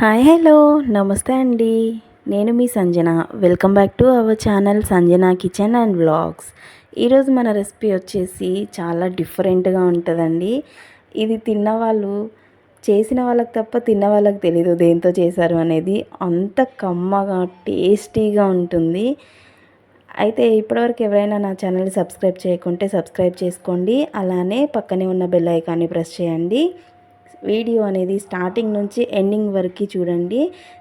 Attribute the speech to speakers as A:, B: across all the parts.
A: Hi hello. నమస్తే అండి. నేను మీ Sanjana. Welcome back to our channel Sanjana kitchen and vlogs. ఈరోజు మన రెసిపీ వచ్చేసి చాలా డిఫరెంట్గా ఉంటుందండి. ఇది తిన్న వాళ్ళు చేసిన వాళ్ళకి తప్ప తిన్న వాళ్ళకి తెలీదు దేంతో చేశారు అనేది. అంత కమ్మగా టేస్టీగా ఉంటుంది. అయితే ఇప్పటివరకు ఎవరైనా నా ఛానల్ని సబ్స్క్రైబ్ చేయకుంటే సబ్స్క్రైబ్ చేసుకోండి. అలానే పక్కనే ఉన్న బెల్ ఐకాన్ని ప్రెస్ చేయండి. వీడియో అనేది స్టార్టింగ్ నుంచి ఎండింగ్ వరకు చూడండి.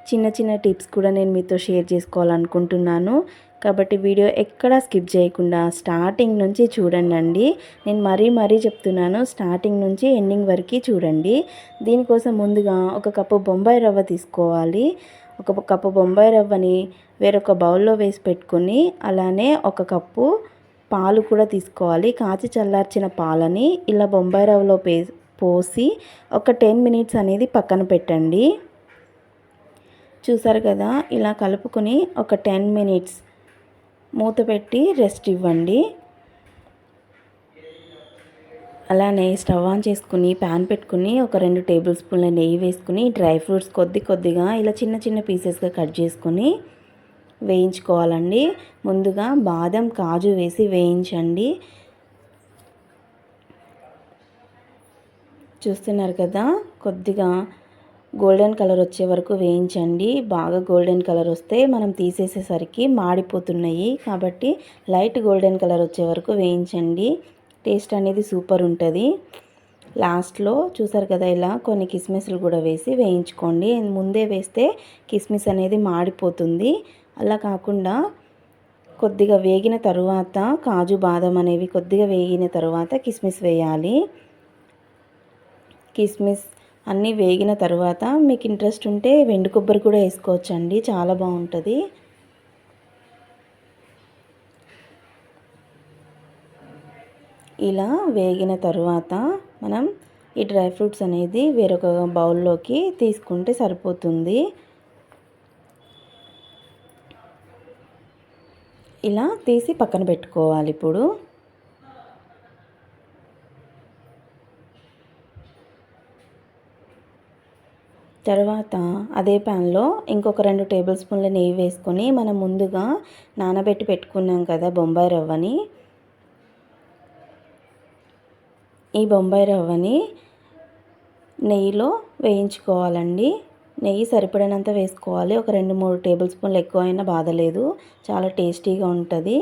A: చిన్న చిన్న టిప్స్ కూడా నేను మీతో షేర్ చేసుకోవాలనుకుంటున్నాను. కాబట్టి వీడియో ఎక్కడా స్కిప్ చేయకుండా స్టార్టింగ్ నుంచి చూడండి నేను మరీ మరీ చెప్తున్నాను స్టార్టింగ్ నుంచి ఎండింగ్ వరకు చూడండి. దీనికోసం ముందుగా ఒక కప్పు బొంబాయి రవ్వ తీసుకోవాలి. ఒక కప్పు బొంబాయి రవ్వని వేరొక బౌల్లో వేసి పెట్టుకుని అలానే ఒక కప్పు పాలు కూడా తీసుకోవాలి. కాచి చల్లార్చిన పాలని ఇలా బొంబాయి రవ్వలో పోసి ఒక టెన్ మినిట్స్ అనేది పక్కన పెట్టండి. చూసారు కదా? ఇలా కలుపుకొని ఒక టెన్ మినిట్స్ మూత పెట్టి రెస్ట్ ఇవ్వండి. అలానే స్టవ్ ఆన్ చేసుకుని ప్యాన్ పెట్టుకుని ఒక రెండు టేబుల్ స్పూన్ల నెయ్యి వేసుకుని డ్రై ఫ్రూట్స్ కొద్ది కొద్దిగా ఇలా చిన్న చిన్న పీసెస్గా కట్ చేసుకొని వేయించుకోవాలండి. ముందుగా బాదం కాజు వేసి వేయించండి. చూస్తున్నారు కదా కొద్దిగా గోల్డెన్ కలర్ వచ్చే వరకు వేయించండి. బాగా గోల్డెన్ కలర్ వస్తే మనం తీసేసేసరికి మాడిపోతున్నాయి. కాబట్టి లైట్ గోల్డెన్ కలర్ వచ్చే వరకు వేయించండి. టేస్ట్ అనేది సూపర్ ఉంటుంది. లాస్ట్లో చూసారు కదా ఇలా కొన్ని కిస్మిస్లు కూడా వేసి వేయించుకోండి. ముందే వేస్తే కిస్మిస్ అనేది మాడిపోతుంది. అలా కాకుండా కొద్దిగా వేగిన తరువాత కాజు బాదం అనేవి కొద్దిగా వేగిన తర్వాత కిస్మిస్ వేయాలి. కిస్మిస్ అన్నీ వేగిన తర్వాత మీకు ఇంట్రెస్ట్ ఉంటే వెండి కొబ్బరి కూడా వేసుకోవచ్చు అండి చాలా బాగుంటుంది. ఇలా వేగిన తర్వాత మనం ఈ డ్రై ఫ్రూట్స్ అనేది వేరొక బౌల్లోకి తీసుకుంటే సరిపోతుంది. ఇలా తీసి పక్కన పెట్టుకోవాలి ఇప్పుడు. తర్వాత అదే ప్యాన్లో ఇంకొక రెండు టేబుల్ స్పూన్ల నెయ్యి వేసుకొని మనం ముందుగా నానబెట్టి పెట్టుకున్నాం కదా బొంబాయి రవ్వని. ఈ బొంబాయి రవ్వని నెయ్యిలో వేయించుకోవాలండి. నెయ్యి సరిపడినంత వేసుకోవాలి. ఒక రెండు మూడు టేబుల్ స్పూన్లు ఎక్కువ అయినా బాధలేదు చాలా టేస్టీగా ఉంటుంది.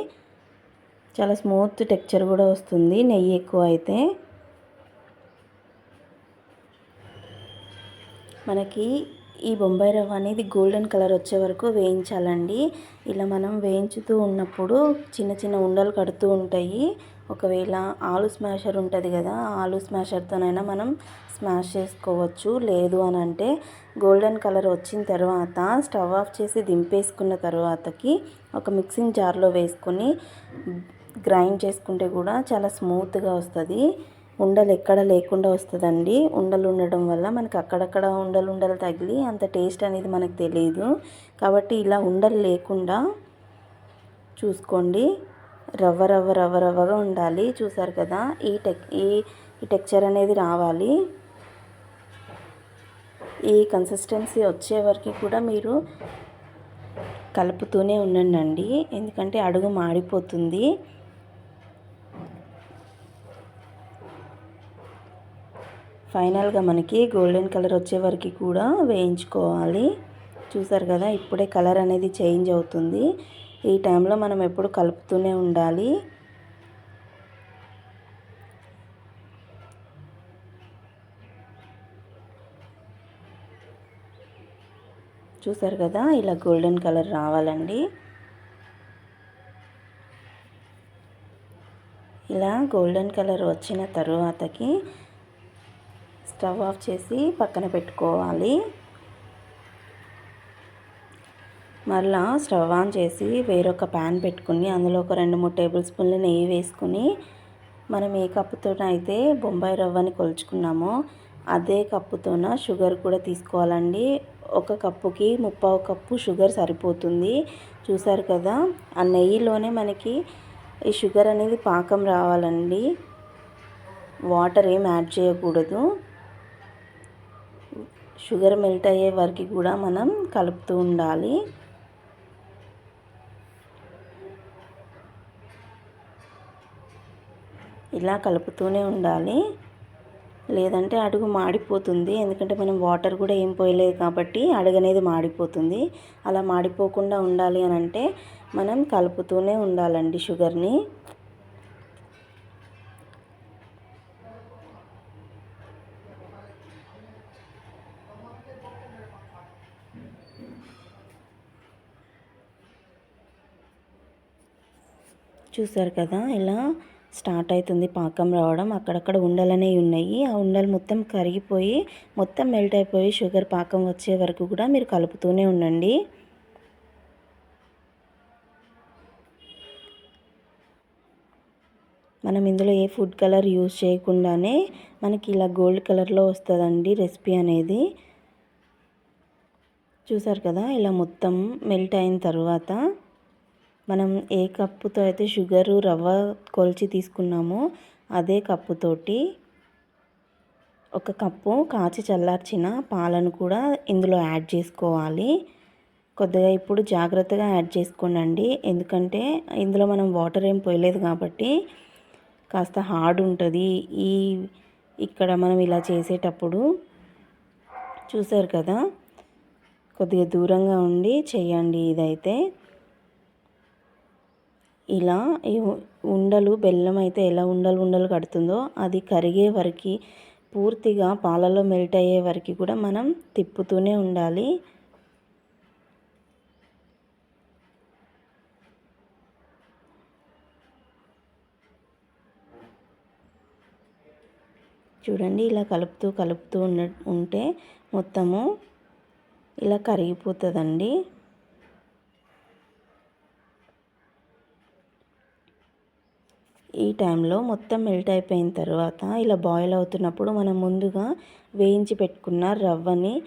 A: చాలా స్మూత్ టెక్చర్ కూడా వస్తుంది. నెయ్యి ఎక్కువ అయితే మనకి ఈ బొంబాయి రవ్వ అనేది గోల్డెన్ కలర్ వచ్చే వరకు వేయించాలండి. ఇలా మనం వేయించుతూ ఉన్నప్పుడు చిన్న చిన్న ఉండలు కడుతూ ఉంటాయి. ఒకవేళ ఆలు స్మాషర్ ఉంటుంది కదా ఆలు స్మాషర్తోనైనా మనం స్మాష్ చేసుకోవచ్చు. లేదు అని అంటే గోల్డెన్ కలర్ వచ్చిన తర్వాత స్టవ్ ఆఫ్ చేసి దింపేసుకున్న తర్వాతకి ఒక మిక్సింగ్ జార్లో వేసుకొని గ్రైండ్ చేసుకుంటే కూడా చాలా స్మూత్గా వస్తుంది. ఉండలు ఎక్కడ లేకుండా వస్తుందండి. ఉండలు ఉండడం వల్ల మనకి అక్కడక్కడ ఉండలు ఉండలు తగిలి అంత టేస్ట్ అనేది మనకు తెలియదు కాబట్టి ఇలా ఉండలు లేకుండా చూసుకోండి. రవ్వ రవ్వ రవ్వ రవ్వగా ఉండాలి. చూసారు కదా ఈ టెక్ ఈ టెక్చర్ అనేది రావాలి. ఈ కన్సిస్టెన్సీ వచ్చే వరకు కూడా మీరు కలుపుతూనే ఉండండి. ఎందుకంటే అడుగు మాడిపోతుంది. ఫైనల్గా మనకి గోల్డెన్ కలర్ వచ్చే వరకు కూడా వేయించుకోవాలి. చూసారు కదా ఇప్పుడే కలర్ అనేది చేంజ్ అవుతుంది. ఈ టైంలో మనం ఎప్పుడు కలుపుతూనే ఉండాలి. చూసారు కదా ఇలా గోల్డెన్ కలర్ రావాలండి. ఇలా గోల్డెన్ కలర్ వచ్చిన తరువాతకి స్టవ్ ఆఫ్ చేసి పక్కన పెట్టుకోవాలి. మరలా స్టవ్ ఆన్ చేసి వేరొక ప్యాన్ పెట్టుకుని అందులో ఒక రెండు మూడు టేబుల్ స్పూన్లు నెయ్యి వేసుకుని మనం ఏ కప్పుతో అయితే బొంబాయి రవ్వని కొలుచుకున్నామో అదే కప్పుతోన షుగర్ కూడా తీసుకోవాలండి. ఒక కప్పుకి ముప్పావు కప్పు షుగర్ సరిపోతుంది. చూసారు కదా ఆ నెయ్యిలోనే మనకి ఈ షుగర్ అనేది పాకం రావాలండి. వాటర్ ఏం యాడ్ చేయకూడదు. షుగర్ మెల్ట్ అయ్యే వరకు కూడా మనం కలుపుతూ ఉండాలి. ఇలా కలుపుతూనే ఉండాలి. లేదంటే అడుగు మాడిపోతుంది. ఎందుకంటే మనం వాటర్ కూడా ఏం పోయలేదు కాబట్టి అడుగు అనేది మాడిపోతుంది. అలా మాడిపోకుండా ఉండాలి అని అంటే మనం కలుపుతూనే ఉండాలండి షుగర్ని. చూసారు కదా ఇలా స్టార్ట్ అవుతుంది పాకం రావడం. అక్కడక్కడ ఉండలనేవి ఉన్నాయి. ఆ ఉండలు మొత్తం కరిగిపోయి మొత్తం మెల్ట్ అయిపోయి షుగర్ పాకం వచ్చే వరకు కూడా మీరు కలుపుతూనే ఉండండి. మనం ఇందులో ఏ ఫుడ్ కలర్ యూజ్ చేయకుండానే మనకి ఇలా గోల్డ్ కలర్లో వస్తుందండి రెసిపీ అనేది. చూసారు కదా ఇలా మొత్తం మెల్ట్ అయిన తర్వాత మనం ఏ కప్పుతో అయితే షుగరు రవ్వ కొలిచి తీసుకున్నామో అదే కప్పుతోటి ఒక కప్పు కాచి చల్లార్చిన పాలను కూడా ఇందులో యాడ్ చేసుకోవాలి. కొద్దిగా ఇప్పుడు జాగ్రత్తగా యాడ్ చేసుకోనండి ఎందుకంటే ఇందులో మనం వాటర్ ఏం పోయలేదు కాబట్టి కాస్త హార్డ్ ఉంటుంది. ఈ ఇక్కడ మనం ఇలా చేసేటప్పుడు చూసారు కదా? కొద్దిగా దూరంగా ఉండి చేయండి ఇదైతే. ఇలా ఈ ఉండలు బెల్లం అయితే ఎలా ఉండలు ఉండలు కడుతుందో అది కరిగే వరకు పూర్తిగా పాలలో మెల్ట్ అయ్యే వరకు కూడా మనం తిప్పుతూనే ఉండాలి. చూడండి ఇలా కలుపుతూ కలుపుతూ ఉన్న ఉంటే మొత్తము ఇలా కరిగిపోతుందండి. ఈ టైంలో మొత్తం మెల్ట్ అయిపోయిన తర్వాత ఇలా బాయిల్ అవుతున్నప్పుడు మనం ముందుగా వేయించి పెట్టుకున్న రవ్వని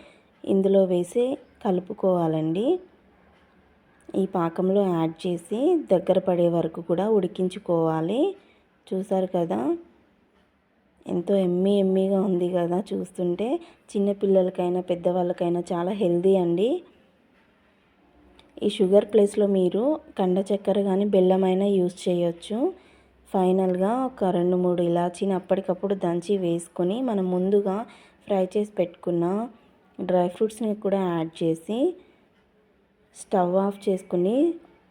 A: ఇందులో వేసి కలుపుకోవాలండి. ఈ పాకంలో యాడ్ చేసి దగ్గర పడే వరకు కూడా ఉడికించుకోవాలి. చూసారు కదా? ఎంతో ఎమ్మీ ఎమ్మీగా ఉంది కదా చూస్తుంటే. చిన్నపిల్లలకైనా పెద్దవాళ్ళకైనా చాలా హెల్దీ అండి. ఈ షుగర్ ప్లేస్లో మీరు కండ చక్కెర కానీ బెల్లమైనా యూజ్ చేయొచ్చు. ఫైనల్గా ఒక రెండు మూడు ఇలాచీని అప్పటికప్పుడు దంచి వేసుకొని మనం ముందుగా ఫ్రై చేసి పెట్టుకున్న డ్రై ఫ్రూట్స్ని కూడా యాడ్ చేసి స్టవ్ ఆఫ్ చేసుకుని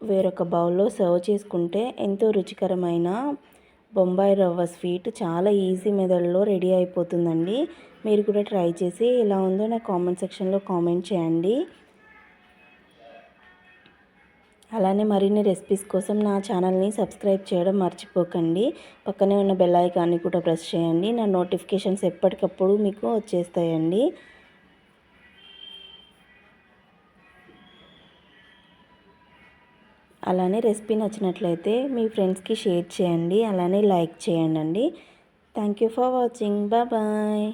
A: వేరొక బౌల్లో సర్వ్ చేసుకుంటే ఎంతో రుచికరమైన బొంబాయి రవ్వ స్వీట్ చాలా ఈజీ మెథడ్లో రెడీ అయిపోతుందండి. మీరు కూడా ట్రై చేసి ఎలా ఉందో నా కామెంట్ సెక్షన్లో కామెంట్ చేయండి. అలానే మరిన్ని రెసిపీస్ కోసం నా ఛానల్ని సబ్స్క్రైబ్ చేయడం మర్చిపోకండి. పక్కనే ఉన్న బెల్ ఐకాన్ని కూడా ప్రెస్ చేయండి. నా నోటిఫికేషన్స్ ఎప్పటికప్పుడు మీకు వచ్చేస్తాయండి. అలానే రెసిపీ నచ్చినట్లయితే మీ ఫ్రెండ్స్కి షేర్ చేయండి. అలానే లైక్ చేయండి thank you for watching. Bye.